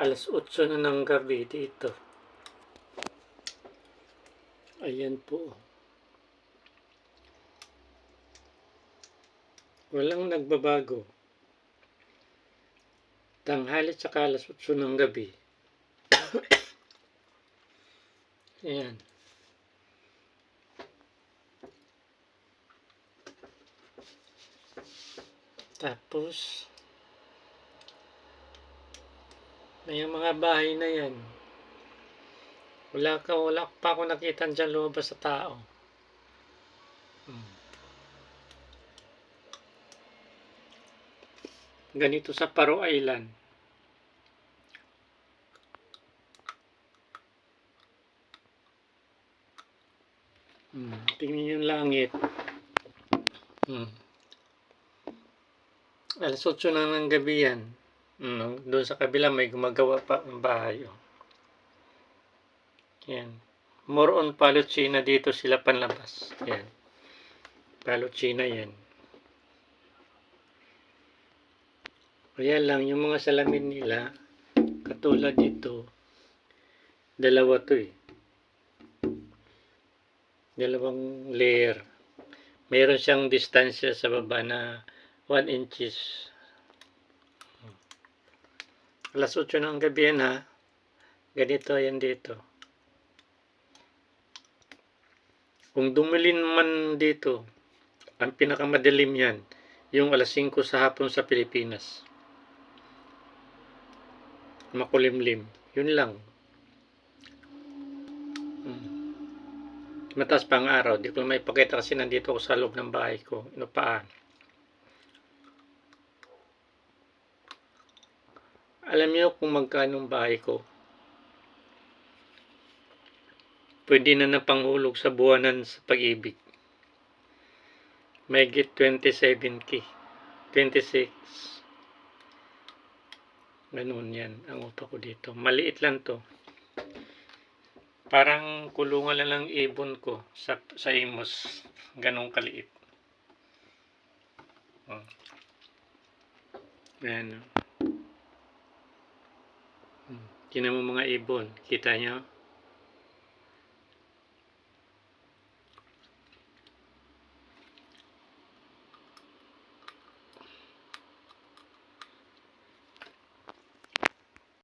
alas 8 na ng gabi dito. Ayan po. Walang nagbabago. Tanghali tsaka alas 8 ng gabi. Ayan. Tapos, may mga bahay na yan. Wala ka, wala pa ako nakita dyan lumabas sa tao. Hmm. Ganito sa Paro Island. Hmm. Tingnan yung langit. Hmm. Alas 8 na ng gabi yan. Mm, doon sa kabila may gumagawa pa ng bahay. Oh. Yan. More on Palochina dito sila panlabas. Yan. Palochina yan. Kaya lang, yung mga salamin nila, katulad dito, dalawa to eh. Dalawang layer. Meron siyang distansya sa baba na 1 inches. Alas 8 ng gabi yan ha. Ganito yan dito. Kung dumilin man dito, ang pinakamadilim yan, yung alas 5 sa hapon sa Pilipinas. Makulimlim. Yun lang. Hmm. Mataas pa araw. Di ko may pakita kasi nandito ako sa loob ng bahay ko. Inupaan. Alam niyo kung magkano ang bahay ko? Pwede na napanghulog sa buwanan sa pag-ibig. May get 27k. 26. Ganun yan ang upa ko dito. Maliit lang to. Parang kulungan lang ng ibon ko sa, sa imos. Ganun kaliit. Oh. Yan. Tinan mo mga ibon. Kita nyo?